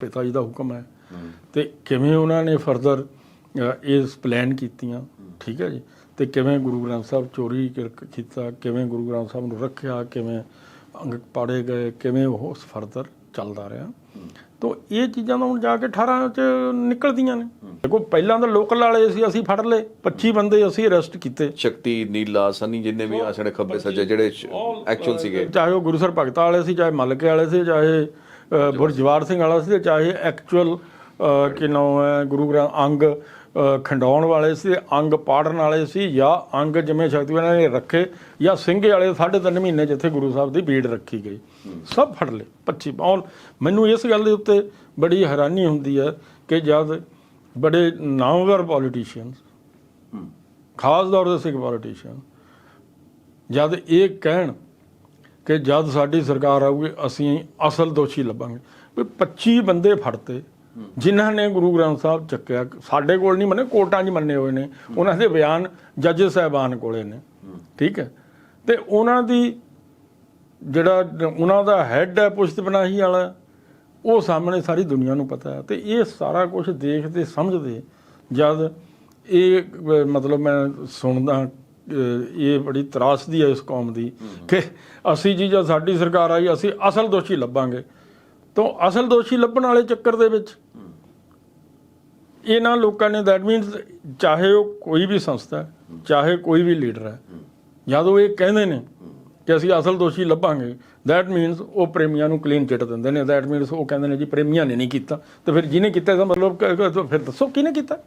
ਪਿਤਾ ਜੀ ਦਾ ਹੁਕਮ ਹੈ। ਤੇ ਕਿਵੇਂ ਉਹਨਾਂ ਨੇ ਫਰਦਰ ਇਸ ਪਲਾਨ ਕੀਤੀਆਂ ਠੀਕ ਹੈ ਜੀ? ਤੇ ਕਿਵੇਂ ਗੁਰੂ ਗ੍ਰੰਥ ਸਾਹਿਬ ਚੋਰੀ ਕੀਤਾ ਕਿਵੇਂ ਗੁਰੂ ਗ੍ਰੰਥ ਸਾਹਿਬ ਨੂੰ ਰੱਖਿਆ ਕਿਵੇਂ ਅੰਗ ਪਾੜੇ ਗਏ ਕਿਵੇਂ ਉਹ ਫਰਦਰ ਚੱਲਦਾ ਰਿਹਾ। ਤੋ ਇਹ ਚੀਜ਼ਾਂ ਤਾਂ ਹੁਣ ਜਾ ਕੇ 18 ਚ ਨਿਕਲਦੀਆਂ ਨੇ। ਦੇਖੋ ਪਹਿਲਾਂ ਤਾਂ ਲੋਕਲ ਵਾਲੇ ਸੀ ਅਸੀਂ ਫੜ ਲਏ। 25 ਬੰਦੇ ਅਸੀਂ ਅਰੈਸਟ ਕੀਤੇ। ਸ਼ਕਤੀ ਨੀਲਾ ਸਨੀ ਜਿੰਨੇ ਵੀ ਆ ਸਾਡੇ ਖੱਬੇ ਸੱਜੇ ਜਿਹੜੇ ਐਕਚੁਅਲ ਸੀਗੇ। ਚਾਹੇ ਉਹ ਗੁਰੂਸਰ ਭਗਤਾਂ ਵਾਲੇ ਸੀ ਚਾਹੇ ਮਲਕੇ ਵਾਲੇ ਸੀ ਚਾਹੇ ਅ, ਬੁਰਜਵਾਰ ਸਿੰਘ ਵਾਲਾ ਸੀ ਤੇ ਚਾਹੇ ਐਕਚੁਅਲ ਕਿ ਨਾਮ ਹੈ ਗੁਰੂ ਗ੍ਰੰਥ ਅੰਗ ਖੰਡਾਉਣ ਵਾਲੇ ਸੀ ਅੰਗ ਪਾੜਨ ਵਾਲੇ ਸੀ ਜਾਂ ਅੰਗ ਜਿਵੇਂ ਸ਼ਕਤੀਵਾਨਾਂ ਨੇ ਰੱਖੇ ਜਾਂ ਸਿੰਘੇ ਵਾਲੇ ਸਾਢੇ ਤਿੰਨ ਮਹੀਨੇ ਜਿੱਥੇ ਗੁਰੂ ਸਾਹਿਬ ਦੀ ਬੀੜ ਰੱਖੀ ਗਈ। ਸਭ ਫੜ ਲਏ 25 ਔਰ ਮੈਨੂੰ ਇਸ ਗੱਲ ਦੇ ਉੱਤੇ ਬੜੀ ਹੈਰਾਨੀ ਹੁੰਦੀ ਹੈ ਕਿ ਜਦ ਬੜੇ ਨਾਮਵਰ ਪੋਲੀਟੀਸ਼ੀਅਨਸ ਖਾਸ ਤੌਰ ਤੇ ਸਿੱਖ ਪੋਲੀਟੀਸ਼ੀਅਨ ਜਦ ਇਹ ਕਹਿਣ ਕਿ ਜਦ ਸਾਡੀ ਸਰਕਾਰ ਆਊਗੀ, ਅਸੀਂ ਅਸਲ ਦੋਸ਼ੀ ਲੱਭਾਂਗੇ। ਵੀ 25 ਬੰਦੇ ਫੜਤੇ, ਜਿਨ੍ਹਾਂ ਨੇ ਗੁਰੂ ਗ੍ਰੰਥ ਸਾਹਿਬ ਚੱਕਿਆ। ਸਾਡੇ ਕੋਲ ਨਹੀਂ ਮੰਨੇ, ਕੋਰਟਾਂ 'ਚ ਮੰਨੇ ਹੋਏ ਨੇ। ਉਹਨਾਂ ਦੇ ਬਿਆਨ ਜੱਜ ਸਾਹਿਬਾਨ ਕੋਲੇ ਨੇ। ਠੀਕ ਹੈ? ਤੇ ਉਹਨਾਂ ਦੀ ਜਿਹੜਾ ਉਹਨਾਂ ਦਾ ਹੈੱਡ ਹੈ, ਪੁਸ਼ਤ ਪਨਾਹੀ ਵਾਲਾ, ਉਹ ਸਾਹਮਣੇ ਸਾਰੀ ਦੁਨੀਆ ਨੂੰ ਪਤਾ ਹੈ। ਤੇ ਇਹ ਸਾਰਾ ਕੁਝ ਦੇਖਦੇ, ਸਮਝਦੇ, ਜਦ ਇਹ ਮਤਲਬ ਮੈਂ ਸੁਣਦਾ ਇਹ ਬੜੀ ਤਰਾਸਦੀ ਹੈ ਇਸ ਕੌਮ ਦੀ ਕਿ ਅਸੀਂ ਜੀ ਜਾਂ ਸਾਡੀ ਸਰਕਾਰ ਆਈ, ਅਸੀਂ ਅਸਲ ਦੋਸ਼ੀ ਲੱਭਾਂਗੇ। ਤੋਂ ਅਸਲ ਦੋਸ਼ੀ ਲੱਭਣ ਵਾਲੇ ਚੱਕਰ ਦੇ ਵਿੱਚ ਇਹਨਾਂ ਲੋਕਾਂ ਨੇ ਦੈਟ ਮੀਨਸ ਚਾਹੇ ਉਹ ਕੋਈ ਵੀ ਸੰਸਥਾ ਚਾਹੇ ਕੋਈ ਵੀ ਲੀਡਰ ਹੈ, ਜਦੋਂ ਇਹ ਕਹਿੰਦੇ ਨੇ ਕਿ ਅਸੀਂ ਅਸਲ ਦੋਸ਼ੀ ਲੱਭਾਂਗੇ ਦੈਟ ਮੀਨਸ ਉਹ ਪ੍ਰੇਮੀਆਂ ਨੂੰ ਕਲੀਨ ਚਿੱਟ ਦਿੰਦੇ ਨੇ ਦੈਟ ਮੀਨਸ ਉਹ ਕਹਿੰਦੇ ਨੇ ਜੀ ਪ੍ਰੇਮੀਆਂ ਨੇ ਨਹੀਂ ਕੀਤਾ। ਤੇ ਫਿਰ ਜਿਹਨੇ ਕੀਤਾ ਇਹਦਾ ਮਤਲਬ ਫਿਰ ਦੱਸੋ ਕਿਹਨੇ ਕੀਤਾ?